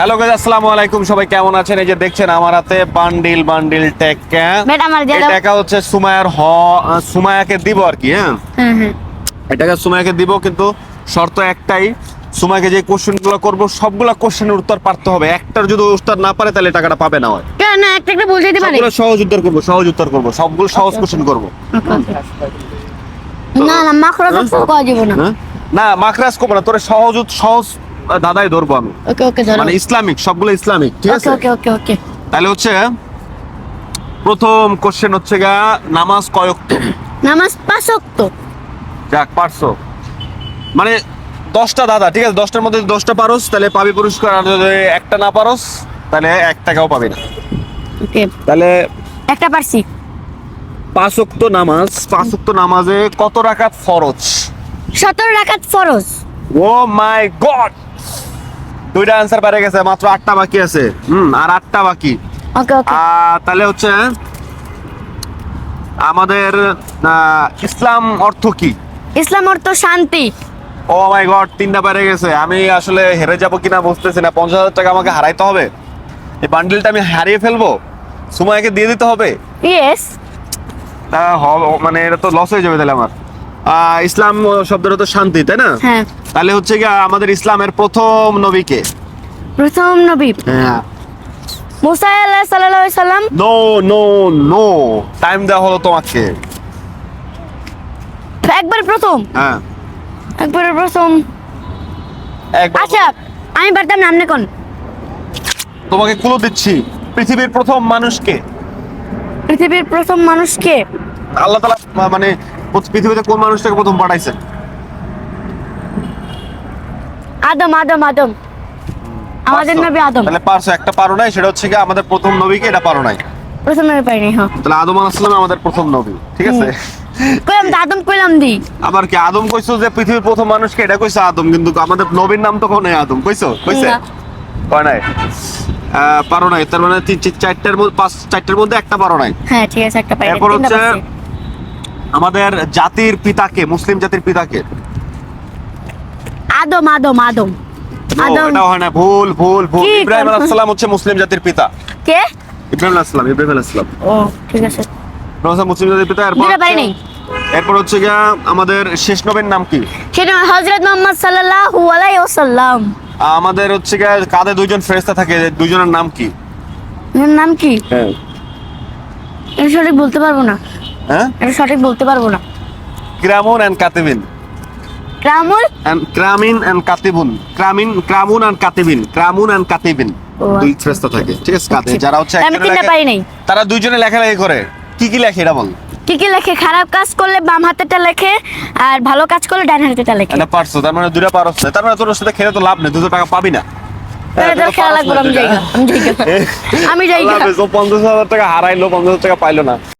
Hello guys আসসালামু আলাইকুম। সবাই কেমন আছেন? এই যে দেখছেন আমার হাতে বান্ডিল বান্ডিল টেকা। এই টাকা হচ্ছে সুমায়ার হ সুমায়াকে দিব আর কি হ্যাঁ? হ্যাঁ হ্যাঁ এই টাকা সুমায়াকে দিব কিন্তু শর্ত একটাই সুমায়াকে যে কোশ্চেনগুলো করব সবগুলা কোশ্চেনের উত্তর পারতে হবে। একটার যদি উত্তর না পারে তাহলে টাকাটা পাবে না হয়। কেন? না একটা একটা বলতে দিতে পারি? সবগুলো সহজ উত্তর করব সহজ উত্তর করব সবগুলো সহজ কোশ্চেন করব। না না মাখরা তো করা না। হ্যাঁ? না মাকরাজ করব না তোর সহজ সহজ দাদাই ধরবো আমি। ওকে ওকে ধরো। মানে ইসলামিক সবগুলো ইসলামিক ঠিক আছে? ওকে ওকে ওকে। তাহলে হচ্ছে প্রথম কোশ্চেন হচ্ছে গা নামাজ কয়ক্ত নামাজ পাঁচ ওয়াক্ত যাক পারছ মানে দশটা দাদা ঠিক আছে? দশটার মধ্যে দশটা পারোস তাহলে পাবি পুরস্কার আর যদি একটা না পারস তাহলে এক টাকাও পাবি না। ওকে। তাহলে একটা পারছি। পাঁচ ওয়াক্ত নামাজ পাঁচ ওয়াক্ত নামাজে কত রাকাত ফরজ? সতেরো রাকাত ফরজ। ও মাই গড! দুইটা অ্যান্সার পেরে গেছে মাত্র আটটা বাকি আছে। হুম আর আটটা বাকি। ওকে ওকে তাহলে হচ্ছে আমাদের ইসলাম অর্থ কি? ইসলাম অর্থ শান্তি। ও মাই গড তিনটা পেরে গেছে। আমি আসলে হেরে যাব কিনা বুঝতেছি না। পঞ্চাশ হাজার টাকা আমাকে হারাইতে হবে? এই বান্ডিলটা আমি হারিয়ে ফেলব? সুমাইকে দিয়ে দিতে হবে? ইয়েস মানে এটা তো লস হয়ে যাবে তাহলে আমার। ইসলাম শব্দটা তো শান্তি তাই না? হ্যাঁ। তাহলে হচ্ছে কি আমাদের ইসলামের প্রথম নবীকে প্রথম নবী। হ্যাঁ। মুসা আল্লাহ সাল্লাল্লাহু আলাইহি সাল্লাম নো নো নো। টাইম দেওয়া হলো তোমাকে। একবার প্রথম। হ্যাঁ। একবার প্রথম। একবার আচ্ছা আমি পারতাম না আপনি কোন? তোমাকে ক্লু দিচ্ছি পৃথিবীর প্রথম মানুষকে পৃথিবীর প্রথম মানুষকে আল্লাহ তালা মানে পৃথিবীতে কোন মানুষটাকে প্রথম পাঠাইছেন? আদম আদম আদম। আমাদের নবী আদম। তাহলে পারছ একটা পারো নাই সেটা হচ্ছে কি আমাদের প্রথম নবীকে এটা পারো নাই। প্রথম নবী পাইনি হ্যাঁ তাহলে আদম আলাইসালাম আমাদের প্রথম নবী ঠিক আছে? কইলাম তো আদম কইলাম দি। আবার কি আদম কইছো যে পৃথিবীর প্রথম মানুষকে এটা কইছো আদম কিন্তু আমাদের নবীর নাম তো কোনে আদম কইছো? কইছে। কয় নাই। পারো নাই তার মানে তিন চারটার মধ্যে পাঁচ চারটার মধ্যে একটা পারো নাই। হ্যাঁ ঠিক আছে একটা পাইনি এরপর হচ্ছে। আমাদের জাতির পিতাকে মুসলিম জাতির পিতাকে? আদম আদম আদম। এটা হয় না ভুল ভুল ভুল। ইব্রাহিম আলাইহিস সালাম হচ্ছে মুসলিম জাতির পিতা। কে? ইব্রাহিম আলাইহিস সালাম ইব্রাহিম আলাইহিস সালাম। ও ঠিক আছে। ইব্রাহিম মুসলিম জাতির পিতা এরপর পারি নাই। এরপর হচ্ছে গিয়া আমাদের শেষ নবীর নাম কি? সেটা হযরত মুহাম্মদ সাল্লাল্লাহু আলাইহি ওয়াসাল্লাম। আমাদের হচ্ছে গিয়া কাঁধে দুইজন ফেরেশতা থাকে দুইজনের নাম কি? নাম কি? হ্যাঁ। সঠিক বলতে পারব না। হ্যাঁ? এটা সঠিক বলতে পারব না। ক্রামুন কাতিবিন। ক্রামিন? এন্ড কাতিবুন। ক্রামিন ক্রামুন এন্ড কাতিবিন। ক্রামুন এন্ড কাতিবিন। দুই থাকে। ঠিক আছে কাঁধে আচ্ছা। যারা হচ্ছে আমি তিনটা পারি নাই। তারা দুইজনে লেখালেখি করে। কি কি লেখে এটা বল? কি কি লেখে? খারাপ কাজ করলে বাম হাতেটা লেখে আর ভালো কাজ করলে ডান হাতেটা লেখে। এটা পারছ তার মানে দুইটা পারছ না তার মানে তোর সাথে খেলে তো লাভ নেই দুটো টাকা পাবি না। লাগবে আমি যাই আমি যাই আমি পঞ্চাশ হাজার টাকা হারাইলো পঞ্চাশ হাজার টাকা পাইলো না।